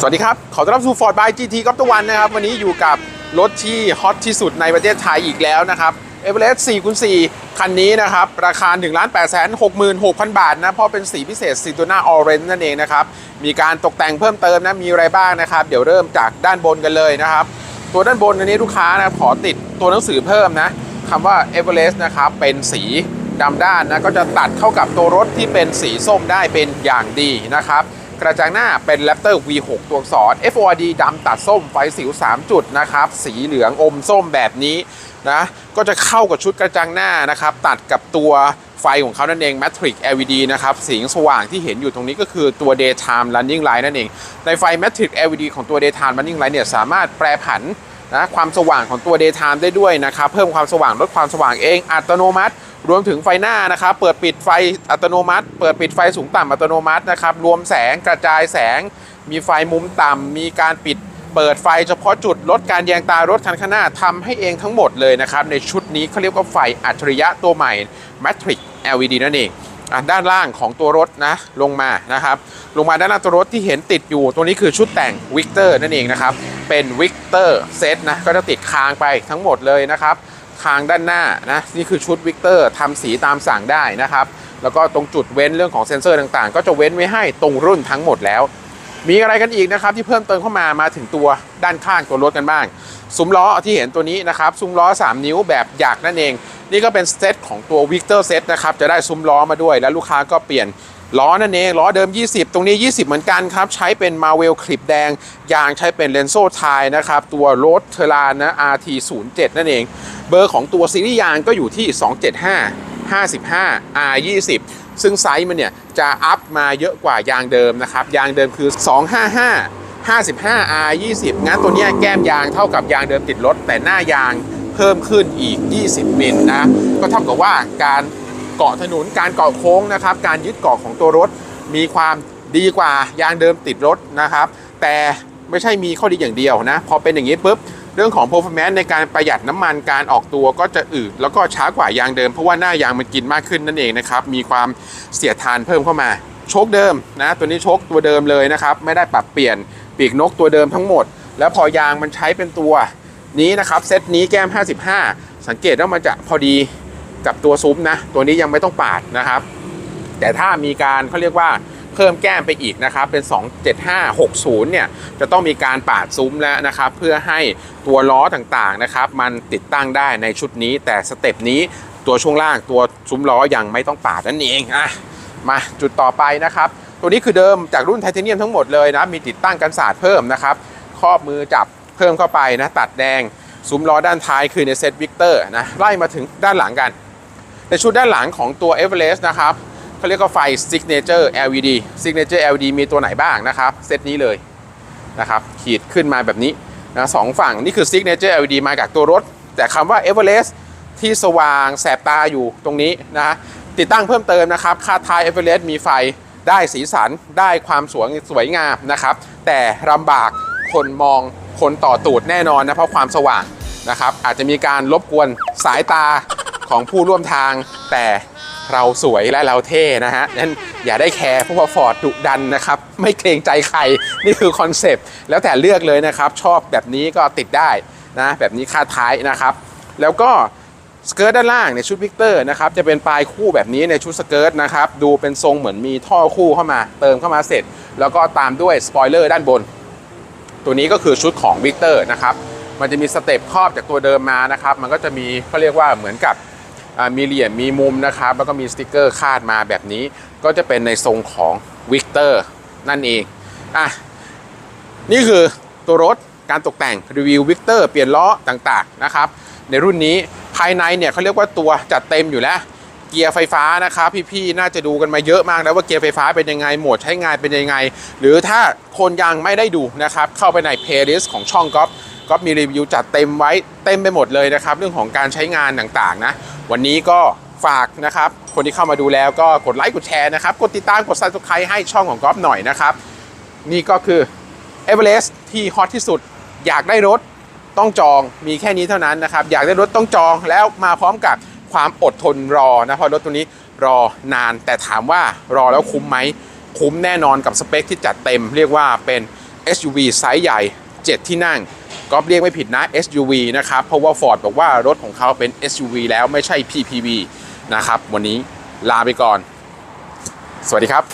สวัสดีครับ ขอต้อนรับสู่ Ford by GT ก๊อฟตะวันนะครับ วันนี้อยู่กับรถที่ฮอตที่สุดในประเทศไทยอีกแล้วนะครับ e v e r e s t 4คูณ4คันนี้นะครับ ราคา 1 8 6 6 6 0 0 บาทนะ เพราะเป็นสีพิเศษสีตัวหน้าออเรนจ์นั่นเองนะครับ มีการตกแต่งเพิ่มเติมนะ มีอะไรบ้างนะครับ เดี๋ยวเริ่มจากด้านบนกันเลยนะครับ ตัวด้านบนอันนี้ลูกค้านะขอติดตัวหนังสือเพิ่มนะคำว่า e v e r e s t นะครับเป็นสีดำด้านนะก็จะตัดเข้ากับตัวรถที่เป็นสีส้มได้เป็นอย่างดีนะครับ กระจังหน้าเป็น Raptor V6 ตัวอักษร FORD ดำตัดส้มไฟสิว 3 จุดนะครับ สีเหลืองอมส้มแบบนี้นะก็จะเข้ากับชุดกระจังหน้านะครับ ตัดกับตัวไฟของเขานั่นเอง Matrix LED นะครับสีสว่างที่เห็นอยู่ตรงนี้ก็คือตัว Daytime Running Light นั่นเอง ในไฟ Matrix LED ของตัว Daytime Running Light เนี่ยสามารถแปรผันนะความสว่างของตัว Daytime ได้ด้วยนะครับ เพิ่มความสว่างลดความสว่างเองอัตโนมัติ รวมถึงไฟหน้านะครับ เปิดปิดไฟอัตโนมัติ เปิดปิดไฟสูงต่ำอัตโนมัตินะครับ รวมแสงกระจายแสง มีไฟมุมต่ำ มีการปิดเปิดไฟเฉพาะจุดลดการแยงตารถคันข้างหน้าทำให้เองทั้งหมดเลยนะครับ ในชุดนี้เขาเรียกว่าไฟอัจฉริยะตัวใหม่ Matrix LED นั่นเองด้านล่างของตัวรถนะลงมานะครับ ลงมาด้านล่างตัวรถที่เห็นติดอยู่ ตัวนี้คือชุดแต่ง Victor นั่นเองนะครับ เป็น Victor เซตนะก็จะติดคางไปทั้งหมดเลยนะครับ คางด้านหน้านะนี่คือชุดวิกเตอร์ทำสีตามสั่งได้นะครับ แล้วก็ตรงจุดเว้นเรื่องของเซ็นเซอร์ต่างๆ ก็จะเว้นไว้ให้ตรงรุ่นทั้งหมดแล้ว มีอะไรกันอีกนะครับที่เพิ่มเติมเข้ามามาถึงตัวด้านข้างตัวรถกันบ้าง ซุ้มล้อที่เห็นตัวนี้นะครับซุ้มล้อ 3 นิ้วแบบหยักนั่นเอง นี่ก็เป็นเซตของตัววิกเตอร์เซตนะครับ จะได้ซุ้มล้อมาด้วย แล้วลูกค้าก็เปลี่ยนล้อนั่นเองล้อเดิม 20 ตรงนี้ 20 เหมือนกันครับ ใช้เป็นมาเวลคลิปแดง ยางใช้เป็นเลนโซไทยนะครับ ตัวรถเทอรานนะ RT07 นั่นเอง เบอร์ของตัวซีรีส์ยางก็อยู่ที่ 275 55 R20 ซึ่งไซส์มันเนี่ย จะอัพมาเยอะกว่ายางเดิมนะครับ ยางเดิมคือ 255 55 R20 งั้นตัวนี้แก้มยางเท่ากับยางเดิมติดรถแต่หน้ายาง เพิ่มขึ้นอีก 20 มิลนะ ก็เท่ากับว่าการเกาะถนนการเกาะโค้งนะครับ การยึดเกาะของตัวรถมีความดีกว่ายางเดิมติดรถนะครับ แต่ไม่ใช่มีข้อดีอย่างเดียวนะ พอเป็นอย่างนี้ปุ๊บเรื่องของ performance ในการประหยัดน้ำมันการออกตัวก็จะอืดแล้วก็ช้ากว่ายางเดิมเพราะว่าหน้ายางมันกินมากขึ้นนั่นเองนะครับ มีความเสียดทานเพิ่มเข้ามาโชคเดิมนะ ตัวนี้โชคตัวเดิมเลยนะครับ ไม่ได้ปรับเปลี่ยนปีกนกตัวเดิมทั้งหมด แล้วพอยางมันใช้เป็นตัว นี้นะครับเซตนี้แก้ม 55 สังเกตว่ามันจะพอดีกับตัวซุ้มนะ ตัวนี้ยังไม่ต้องปาดนะครับ แต่ถ้ามีการเขาเรียกว่าเพิ่มแก้มไปอีกนะครับ เป็น 27560 เนี่ย จะต้องมีการปาดซุ้มแล้วนะครับ เพื่อให้ตัวล้อต่างๆนะครับ มันติดตั้งได้ในชุดนี้ แต่สเต็ปนี้ตัวช่วงล่างตัวซุ้มล้อยังไม่ต้องปาดนั่นเองอะมาจุดต่อไปนะครับ ตัวนี้คือเดิมจากรุ่นไทเทเนียมทั้งหมดเลยนะ มีติดตั้งกันศาสตร์เพิ่มนะครับ ครอบมือจับ เพิ่มเข้าไปนะตัดแดงซุ้มล้อด้านท้ายคือในเซตวิกเตอร์นะไล่มาถึงด้านหลังกัน ในชุดด้านหลังของตัว e v e r e s t นะครับเขาเรียกว่าไฟ Signature LED Signature LED มีตัวไหนบ้างนะครับ เซตนี้เลยนะครับขีดขึ้นมาแบบนี้นะสองฝั่งนี่คือ Signature LED มาจากตัวรถ แต่คำว่า e v e r e s t ที่สว่างแสบตาอยู่ตรงนี้นะติดตั้งเพิ่มเติมนะครับคาท้าย e v e r e s t มีไฟได้สีสันได้ความสวยสวยงามนะครับ แต่ลำบาก คนมองคนต่อตูดแน่นอนนะเพราะความสว่างนะครับ อาจจะมีการรบกวนสายตาของผู้ร่วมทาง แต่เราสวยและเราเท่นะฮะนั้นอย่าได้แคร์เพราะว่าฟอร์ดดุดันนะครับ ไม่เกรงใจใคร นี่คือคอนเซปต์แล้วแต่เลือกเลยนะครับ ชอบแบบนี้ก็ติดได้นะแบบนี้คาท้ายนะครับ แล้วก็สเกิร์ตด้านล่างในชุดวิกเตอร์นะครับจะเป็นปลายคู่แบบนี้ในชุดสเกิร์ตนะครับดูเป็นทรงเหมือนมีท่อคู่เข้ามา เติมเข้ามาเสร็จ แล้วก็ตามด้วยสปอยเลอร์ด้านบน ตัวนี้ก็คือชุดของวิกเตอร์นะครับมันจะมีสเต็ปครอบจากตัวเดิมมานะครับ มันก็จะมีเขาเรียกว่าเหมือนกับมีเหลี่ยมมีมุมนะครับ แล้วก็มีสติกเกอร์คาดมาแบบนี้ ก็จะเป็นในทรงของวิกเตอร์นั่นเองอะนี่คือตัวรถการตกแต่งรีวิววิกเตอร์เปลี่ยนล้อต่างๆนะครับ ในรุ่นนี้ภายในเนี่ยเขาเรียกว่าตัวจัดเต็มอยู่แล้ว เกียร์ไฟฟ้านะครับพี่ๆน่าจะดูกันมาเยอะมากแล้วว่าเกียร์ไฟฟ้าเป็นยังไงโหมดใช้งานเป็นยังไง หรือถ้าคนยังไม่ได้ดูนะครับเข้าไปในเพลย์ลิสต์ของช่องก๊อฟก๊อฟมีรีวิวจัดเต็มไว้เต็มไปหมดเลยนะครับ เรื่องของการใช้งานต่างๆนะ วันนี้ก็ฝากนะครับ คนที่เข้ามาดูแล้วก็กดไลค์กดแชร์นะครับ กดติดตามกด subscribe ให้ช่องของก๊อฟหน่อยนะครับ นี่ก็คือเอเวอเรสต์ที่ฮอตที่สุด อยากได้รถต้องจองมีแค่นี้เท่านั้นนะครับ อยากได้รถต้องจองแล้วมาพร้อมกับ ความอดทนรอนะเพราะรถตัวนี้รอนาน แต่ถามว่ารอแล้วคุ้มไหมคุ้มแน่นอนกับสเปคที่จัดเต็ม เรียกว่าเป็น SUV ไซส์ใหญ่ 7 ที่นั่งก็เรียกไม่ผิดนะ SUV นะครับ เพราะว่า Ford บอกว่ารถของเขาเป็น SUV แล้วไม่ใช่ PPV นะครับ วันนี้ลาไปก่อน สวัสดีครับ